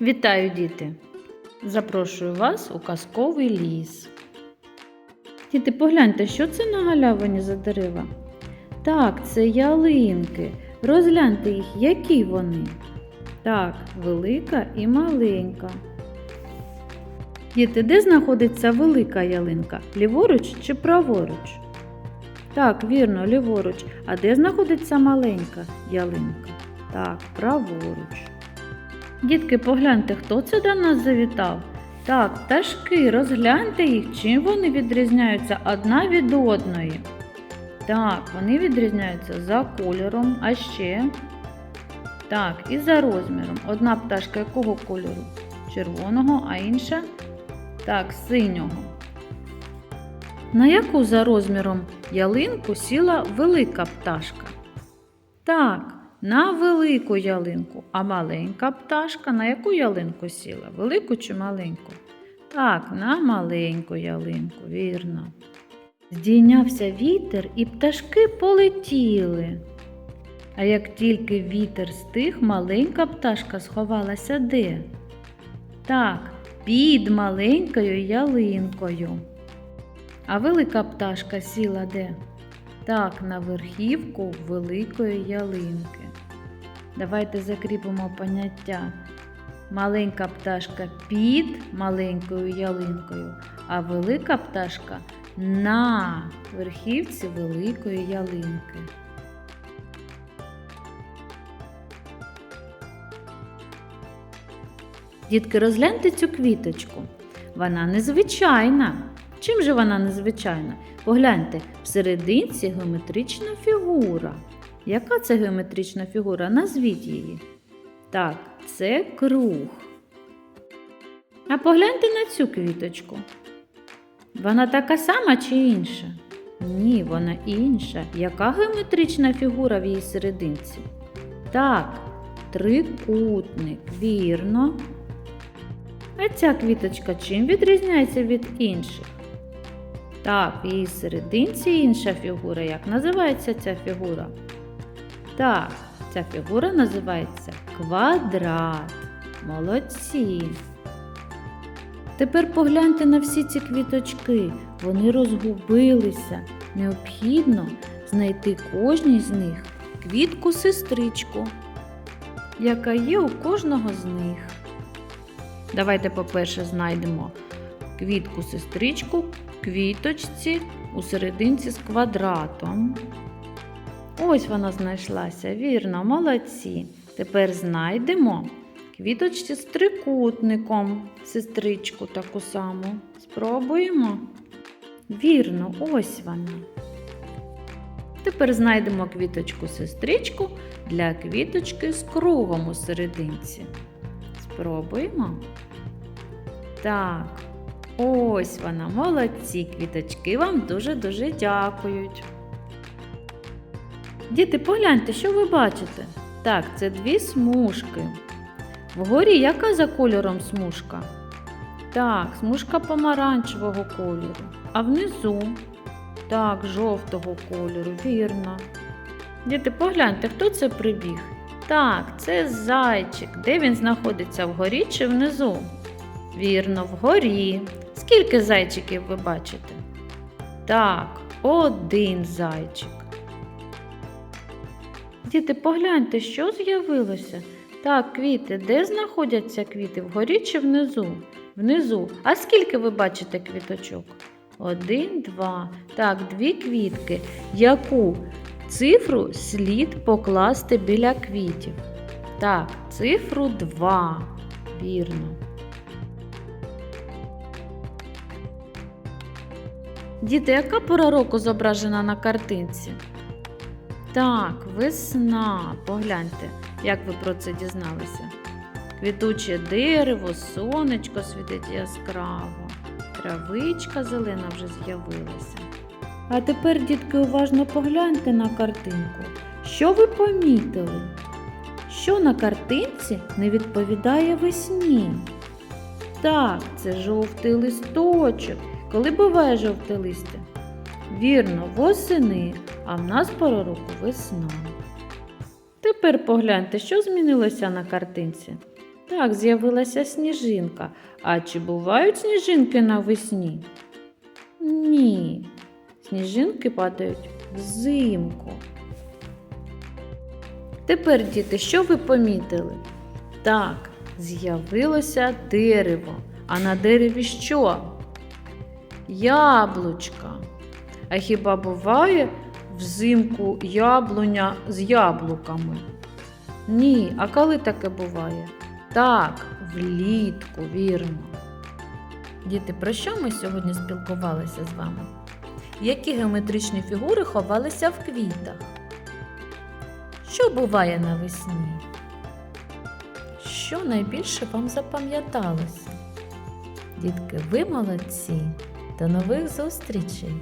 Вітаю, діти! Запрошую вас у казковий ліс. Діти, погляньте, що це на галявині за дерева? Так, це ялинки. Розгляньте їх, які вони. Так, велика і маленька. Діти, де знаходиться велика ялинка? Ліворуч чи праворуч? Так, вірно, ліворуч. А де знаходиться маленька ялинка? Так, праворуч. Дітки, погляньте, хто це до нас завітав? Так, пташки, розгляньте їх, чим вони відрізняються одна від одної. Так, вони відрізняються за кольором, а ще. Так, і за розміром. Одна пташка якого кольору? Червоного, а інша? Так, синього. На яку за розміром ялинку сіла велика пташка? Так, на велику ялинку. А маленька пташка на яку ялинку сіла? Велику чи маленьку? Так, на маленьку ялинку, вірно. Здійнявся вітер, і пташки полетіли. А як тільки вітер стих, маленька пташка сховалася де? Так, під маленькою ялинкою. А велика пташка сіла де? Так, на верхівку великої ялинки. Давайте закріпимо поняття. Маленька пташка під маленькою ялинкою, а велика пташка на верхівці великої ялинки. Дітки, розгляньте цю квіточку. Вона незвичайна. Чим же вона незвичайна? Погляньте, всерединці геометрична фігура. Яка це геометрична фігура? Назвіть її. Так, це круг. А погляньте на цю квіточку. Вона така сама чи інша? Ні, вона інша. Яка геометрична фігура в її серединці? Так, трикутник, вірно. А ця квіточка чим відрізняється від інших? Так, в її серединці інша фігура. Як називається ця фігура? Так, ця фігура називається квадрат. Молодці. Тепер погляньте на всі ці квіточки. Вони розгубилися. Необхідно знайти кожній з них квітку-сестричку, яка є у кожного з них. Давайте, по-перше, знайдемо квітку-сестричку, квіточці у серединці з квадратом. Ось вона знайшлася, вірно, молодці. Тепер знайдемо квіточці з трикутником, сестричку таку саму. Спробуємо. Вірно, ось вона. Тепер знайдемо квіточку-сестричку для квіточки з кругом у серединці. Спробуємо. Так, ось вона, молодці квіточки вам дуже-дуже дякують. Діти, погляньте, що ви бачите? Так, це дві смужки. Вгорі яка за кольором смужка? Так, смужка помаранчевого кольору. А внизу так, жовтого кольору, вірно. Діти, погляньте, хто це прибіг? Так, це зайчик. Де він знаходиться вгорі чи внизу? Вірно, вгорі. Скільки зайчиків ви бачите? Так, один зайчик. Діти, погляньте, що з'явилося. Так, квіти, де знаходяться квіти? Вгорі чи внизу? Внизу. А скільки ви бачите квіточок? Один, два. Так, дві квітки. Яку цифру слід покласти біля квітів? Так, цифру 2. Вірно. Діти, яка пора року зображена на картинці? Так, весна. Погляньте, як ви про це дізналися. Квітуче дерево, сонечко світить яскраво, травичка зелена вже з'явилася. А тепер, дітки, уважно погляньте на картинку. Що ви помітили? Що на картинці не відповідає весні? Так, це жовтий листочок. Коли буває жовте листя? Вірно, восени, а в нас пора року весна. Тепер погляньте, що змінилося на картинці. Так, з'явилася сніжинка. А чи бувають сніжинки навесні? Ні. Сніжинки падають взимку. Тепер, діти, що ви помітили? Так, з'явилося дерево. А на дереві що? Яблучка. А хіба буває взимку яблуня з яблуками? Ні, а коли таке буває? Так, влітку, вірно. Діти, про що ми сьогодні спілкувалися з вами? Які геометричні фігури ховалися в квітах? Що буває навесні? Що найбільше вам запам'яталося? Дітки, ви молодці! До нових зустрічей!